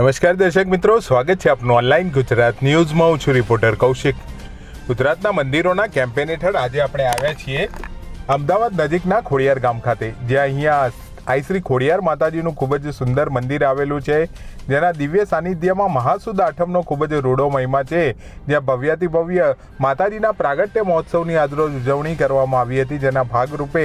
નમસ્કાર દર્શક મિત્રો, સ્વાગત છે આપનું ઓનલાઈન ગુજરાત ન્યૂઝમાં. હું છું રિપોર્ટર કૌશિક. ગુજરાતના મંદિરોના કેમ્પેન હેઠળ આજે આપણે આવ્યા છીએ અમદાવાદ નજીકના ખોડિયાર ગામ ખાતે, જ્યાં અહીંયા આઈ શ્રી ખોડિયાર માતાજીનું ખૂબ જ સુંદર મંદિર આવેલું છે. જેના દિવ્ય સાનિધ્યમાં મહાસુદ આઠમનો ખૂબ જ રૂડો મહિમા છે, જ્યાં ભવ્યાતિ ભવ્ય માતાજીના પ્રાગટ્ય મહોત્સવની આજરોજ ઉજવણી કરવામાં આવી હતી. જેના ભાગરૂપે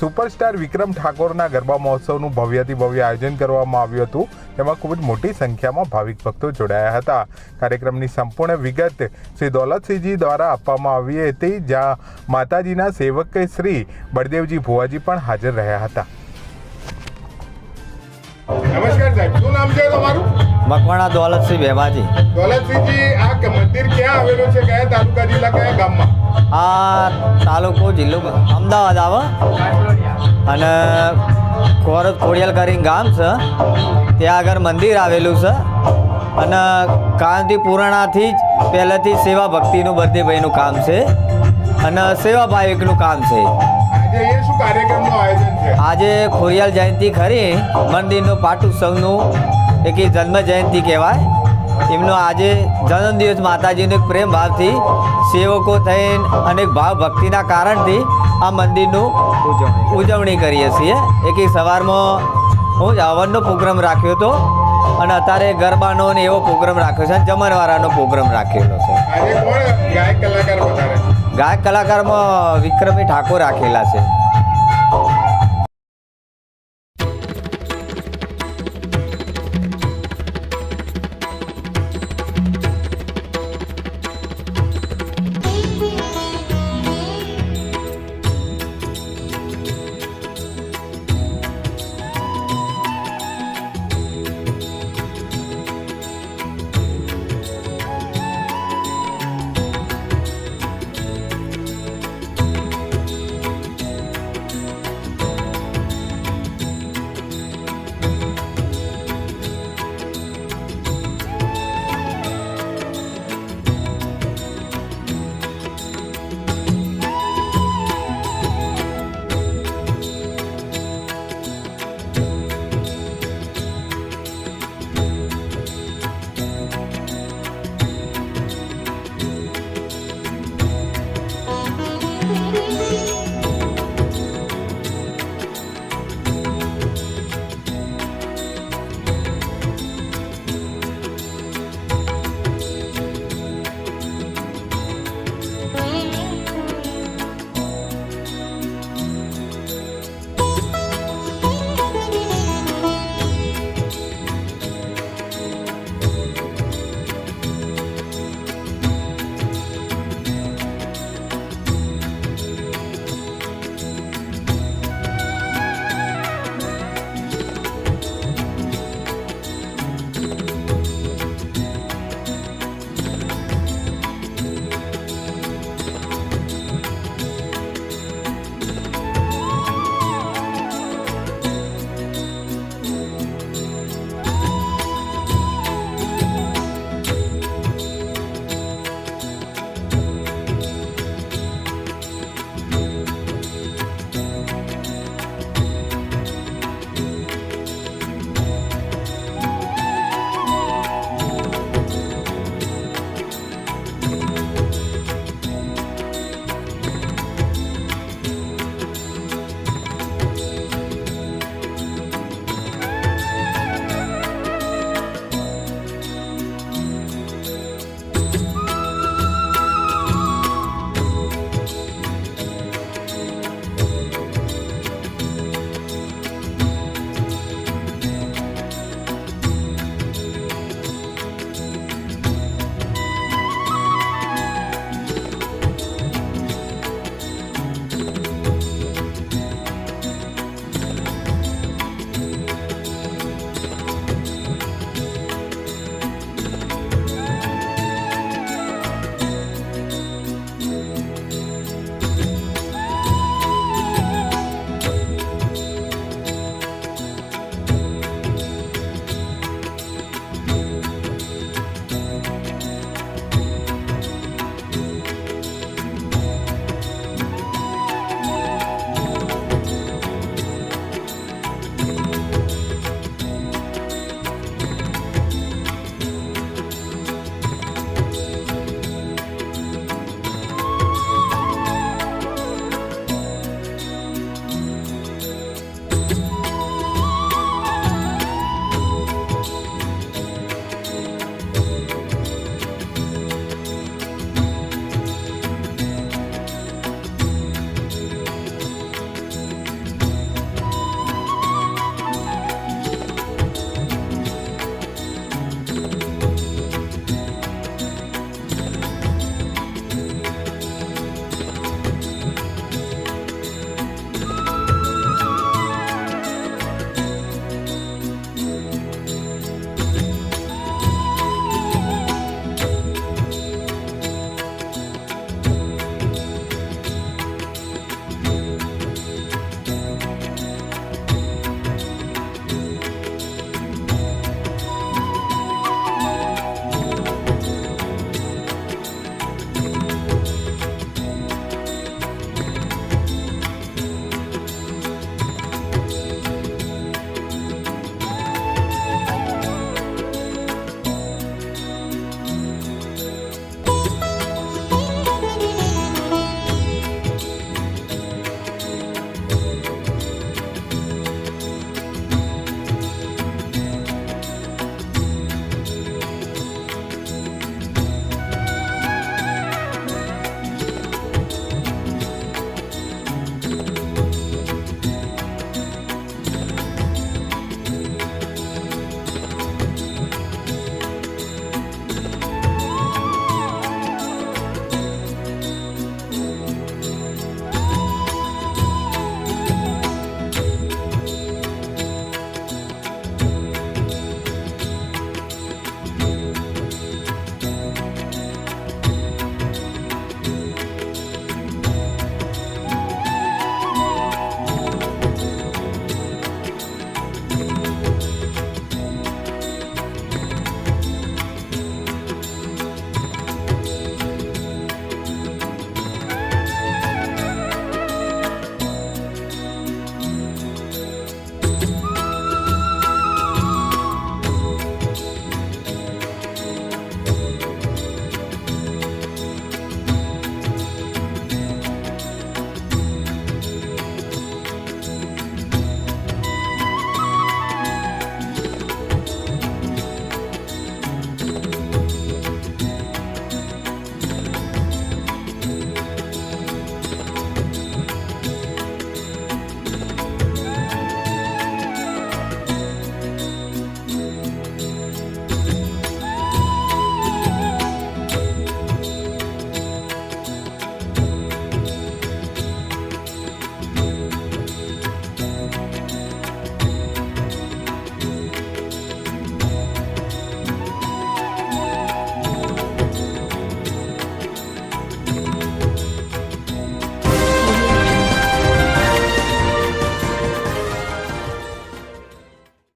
સુપરસ્ટાર વિક્રમ ઠાકોરના ગરબા મહોત્સવનું ભવ્યથી ભવ્ય આયોજન કરવામાં આવ્યું હતું. તેમાં ખૂબ જ મોટી સંખ્યામાં ભાવિક ભક્તો જોડાયા હતા. કાર્યક્રમની સંપૂર્ણ વિગત શ્રી દોલતસિંહજી દ્વારા આપવામાં આવી હતી જ્યાં માતાજીના સેવક શ્રી બળદેવજી ભુવાજી પણ હાજર રહ્યા હતા. નમસ્કાર સાહેબ શું નામ છે તમારું? મકવાણા દોલતસિંહ વેવાજી. દોલતસિંહજી આ મંદિર ક્યાં આવેલું છે? કયા તાલુકા જિલ્લા કયા ગામમાં? આ તાલુકો જિલ્લો અમદાવાદ આવે. અને કોરત ખોડિયાલ કરીને ગામ છે. ત્યાં આગળ મંદિર આવેલું છે. અને કાંતિ પુરાણાથી જ પહેલેથી સેવા ભક્તિનું બર્થડેભાઈનું કામ છે. અને સેવા ભાવિકનું કામ છે. આજે ખોડિયાલ જયંતિ ખરી. મંદિરનું પાટોત્સવનું એક જન્મ જયંતિ કહેવાય. એમનો આજે જન્મદિવસ માતાજીનો એક પ્રેમ ભાવથી સેવકો થઈને અનેક ભાવ ભક્તિના કારણથી આ મંદિરનું ઉજવણી. કરીએ છીએ. એક ઈ સવારમાં હું જ હવનનો પ્રોગ્રામ રાખ્યો હતો અને અત્યારે ગરબાનો ને એવો પ્રોગ્રામ રાખ્યો છે અને જમણવારાનો પ્રોગ્રામ રાખેલો છે. આજે કોણ ગાયક કલાકાર વધારે? ગાયક કલાકારમાં વિક્રમી ઠાકોર રાખેલા છે.